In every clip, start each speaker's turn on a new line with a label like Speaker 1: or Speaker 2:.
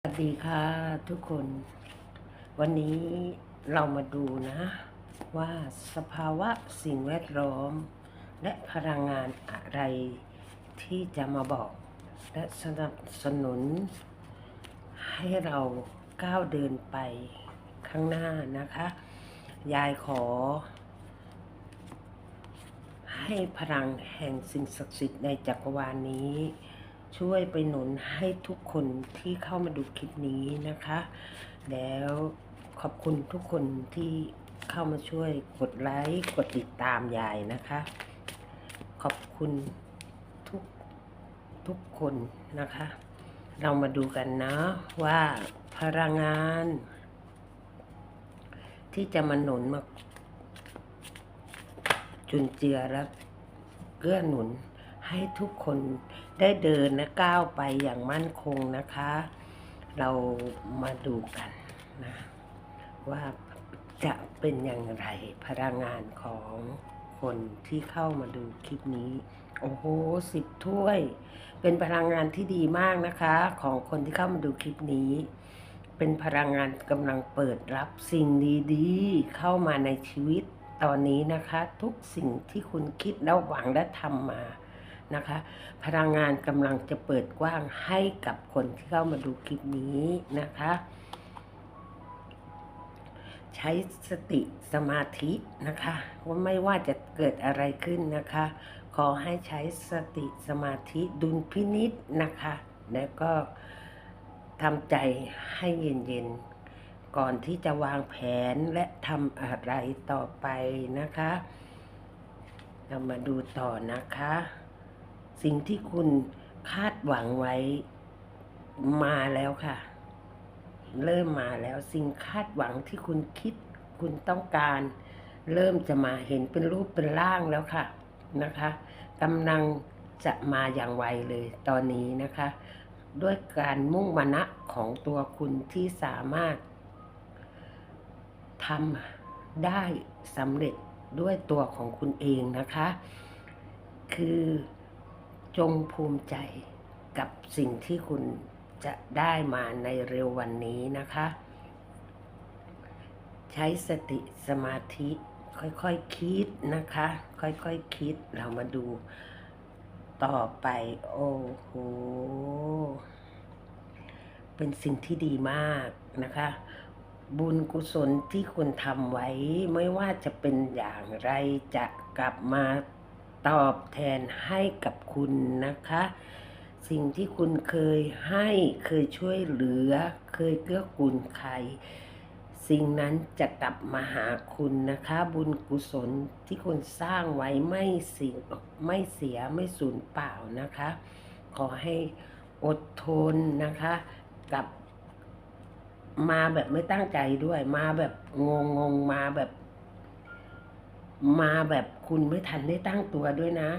Speaker 1: สวัสดีค่ะทุกคน วันนี้เรามาดูนะ ว่าสภาวะสิ่งแวดล้อม และพลังงานอะไรที่จะมาบอก และสนับสนุน ให้เราก้าวเดินไปข้างหน้านะคะ ยายขอ ให้พลังแห่งสิ่งศักดิ์สิทธิ์ในจักรวาลนี้ ช่วยไปหนุนให้ทุกคนที่เข้ามาดูคลิปนี้นะคะ แล้วขอบคุณทุกคนที่เข้ามาช่วยกดไลค์กดติดตามยายนะคะ ขอบคุณทุกทุกคนนะคะ เรามาดูกันนะว่าพลังงาน ที่จะมาหนุนมาจุนเจือและเกื้อหนุนให้ทุกคน ได้เดินและก้าวไปอย่างมั่นคงนะคะ เรามาดูกันนะว่าจะเป็นอย่างไรพลังงานของคนที่เข้ามาดูคลิปนี้ โอ้โหสิบถ้วย เป็นพลังงานที่ดีมากนะคะ ของคนที่เข้ามาดูคลิปนี้ เป็นพลังงานกำลังเปิดรับสิ่งดีๆ เข้ามาในชีวิตตอนนี้นะคะ ทุกสิ่งที่คุณคิดแล้วหวังและทำมา นะคะ พลังงานกำลังจะเปิดกว้างให้กับคนที่เข้ามาดูคลิปนี้นะคะ ใช้สติสมาธินะคะว่าไม่ว่าจะเกิดอะไรขึ้นนะคะ ขอให้ใช้สติสมาธิดุลพินิษนะคะ แล้วก็ทำใจให้เย็นๆ ก่อนที่จะวางแผนและทำอะไรต่อไปนะคะ เรามาดูต่อนะคะ สิ่งที่คุณคาดหวังไว้มาแล้วค่ะ เริ่มมาแล้วสิ่งคาดหวังที่คุณคิดคุณต้องการ เริ่มจะมาเห็นเป็นรูปเป็นร่างแล้วค่ะนะคะกำลังจะมาอย่างไวเลยตอนนี้นะคะ ด้วยการมุ่งมานะของตัวคุณที่สามารถทำได้สำเร็จด้วยตัวของคุณเองนะคะ คือ จงภูมิใจกับสิ่งที่คุณจะได้มาในเร็ววันนี้นะคะ ใช้สติสมาธิค่อยๆคคิดนะคะ ค่อยๆคคิดเรามาดูต่อไป โอ้โห เป็นสิ่งที่ดีมากนะคะ บุญกุศลที่คุณทำไว้ไม่ว่าจะเป็นอย่างไรจะกลับมา ตอบแทนให้กับคุณนะคะ สิ่งที่คุณเคยให้เคยช่วยเหลือ เคยเกื้อกูลใคร สิ่งนั้นจะกลับมาหาคุณนะคะ บุญกุศลที่คุณสร้างไว้ไม่เสียไม่เสียไม่สูญเปล่านะคะ ขอให้อดทนนะคะกับมาแบบไม่ตั้งใจด้วย มาแบบงงงมาแบบ มาแบบ คุณไม่ทันได้ตั้งตัวด้วยนะ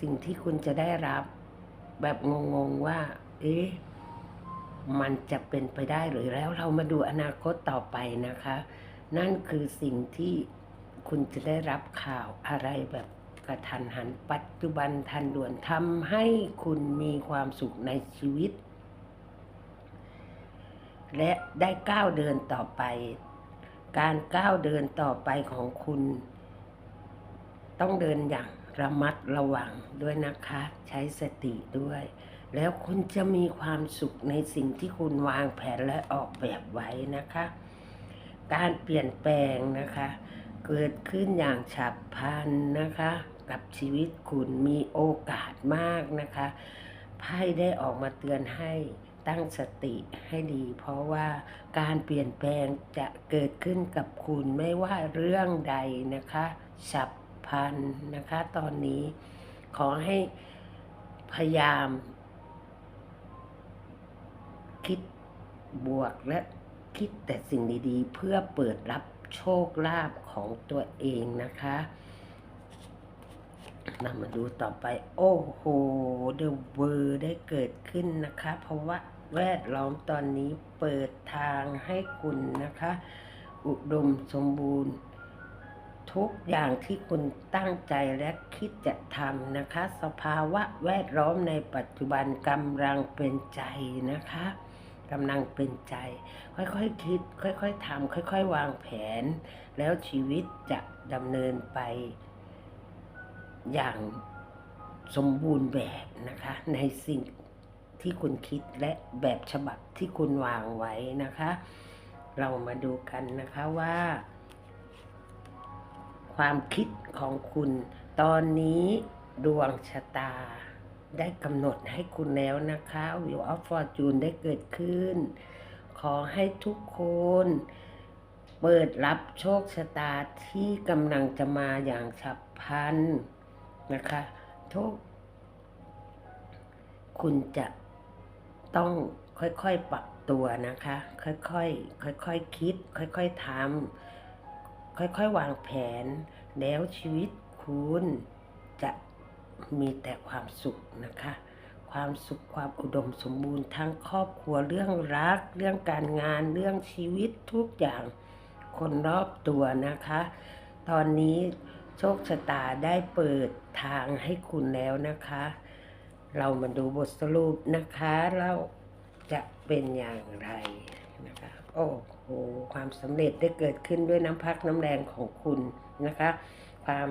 Speaker 1: สิ่งที่คุณจะได้รับ แบบงงๆว่า เอ๊ะมันจะเป็นไปได้หรือแล้วเรามาดูอนาคตต่อไปนะคะ นั่นคือสิ่งที่คุณจะได้รับข่าวอะไรแบบกระทันหันปัจจุบันทันด่วนทำให้คุณมีความสุขในชีวิต และได้ก้าวเดินต่อไป การก้าวเดินต่อไปของคุณ ต้องเดินอย่างระมัดระวังด้วยนะคะ ใช้สติด้วย แล้วคุณจะมีความสุขในสิ่งที่คุณวางแผนและออกแบบไว้นะคะ การเปลี่ยนแปลงนะคะ เกิดขึ้นอย่างฉับพลันนะคะ กับชีวิตคุณมีโอกาสมากนะคะไพ่ได้ออกมาเตือนให้ตั้งสติให้ดี เพราะว่าการเปลี่ยนแปลงจะเกิดขึ้นกับคุณไม่ว่าเรื่องใดนะคะฉับ พันนะคะ ตอนนี้ขอให้พยายาม คิดบวกและคิดแต่สิ่งดีๆ เพื่อเปิดรับโชคลาภของตัวเองนะคะนำมาดูต่อไป โอ้โหเดอะเวอร์ได้เกิดขึ้นนะคะ เพราะว่าแวดล้อมตอนนี้เปิดทางให้คุณนะคะ อุดมสมบูรณ์ ทุกอย่างที่คุณตั้งใจและคิดจะทำนะคะ สภาวะแวดล้อมในปัจจุบันกำลังเป็นใจนะคะกำลังเป็นใจ ค่อยๆคคิด ค่อยๆทำค่อย ๆ วางแผน แล้วชีวิตจะดำเนินไป อย่างสมบูรณ์แบบนะคะ ในสิ่งที่คุณคิดและแบบฉบับที่คุณวางไว้นะคะ เรามาดูกันนะคะว่า ความคิดของคุณ ตอนนี้ดวงชะตา ได้กำหนดให้คุณแล้วนะคะวิวออฟฟอร์จูนได้เกิดขึ้น ขอให้ทุกคนเปิดรับโชคชะตาที่กำลังจะมาอย่างฉับพลันนะคะ ทุก คุณจะต้องค่อยๆปรับตัวนะคะ ค่อยๆค่อยๆคิด ค่อยๆทำ ค่อยๆ วางแผน แล้วชีวิตคุณจะมีแต่ความสุขนะคะ ความสุขความอุดมสมบูรณ์ทั้งครอบครัวเรื่องรัก เรื่องการงานเรื่องชีวิตทุกอย่างคนรอบตัวนะคะ ตอนนี้โชคชะตาได้เปิดทางให้คุณแล้วนะคะ เรามาดูบทสรุปนะคะ เราจะเป็นอย่างไร นะคะโอ้โหความสำเร็จได้เกิดขึ้นด้วยน้ำพักน้ำแรงของคุณนะคะ ความ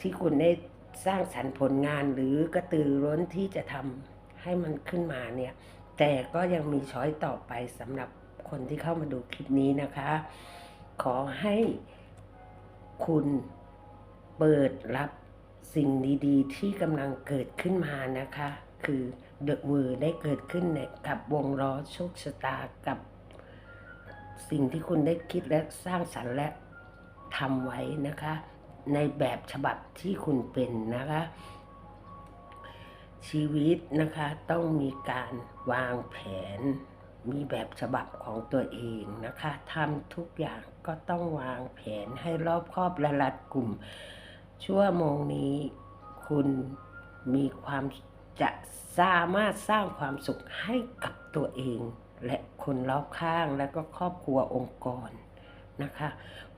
Speaker 1: ที่คุณได้สร้างสรรค์ผลงานหรือกระตือร้นที่จะทำให้มันขึ้นมาเนี่ย แต่ก็ยังมีช้อยต่อไปสำหรับคนที่เข้ามาดูคลิปนี้นะคะ ขอให้คุณเปิดรับสิ่งดีๆ ที่กำลังเกิดขึ้นมานะคะ คือ เดอะเวอร์ได้เกิดขึ้นเนี่ยกับวงล้อโชคชะตากับ สิ่งที่คุณได้คิดและสร้างสรรค์และทำไว้นะคะ ในแบบฉบับที่คุณเป็นนะคะ ชีวิตนะคะต้องมีการวางแผน มีแบบฉบับของตัวเองนะคะทำทุกอย่างก็ต้องวางแผนให้รอบครอบและรัดกลุ่ม ชั่วโมงนี้คุณมีความ จะสามารถสร้างความสุขให้กับตัวเอง และคนรอบข้างและก็ครอบครัวองค์กรนะคะ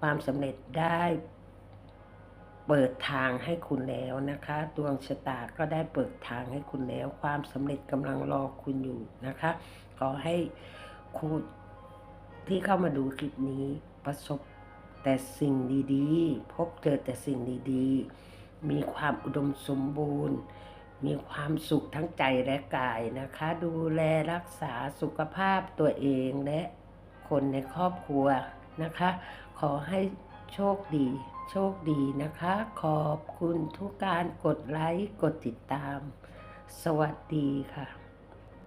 Speaker 1: ความสำเร็จได้เปิดทางให้คุณแล้วนะคะ ดวงชะตาก็ได้เปิดทางให้คุณแล้ว ความสำเร็จกำลังรอคุณอยู่นะคะ ขอให้คุณที่เข้ามาดูคลิปนี้ประสบแต่สิ่งดีๆ พบเจอแต่สิ่งดีๆ มีความอุดมสมบูรณ์ มีความสุขทั้งใจและกายนะคะ ดูแลรักษาสุขภาพตัวเองและคนในครอบครัวนะคะ ขอให้โชคดี โชคดีนะคะ ขอบคุณทุกการกดไลค์ กดติดตาม สวัสดีค่ะ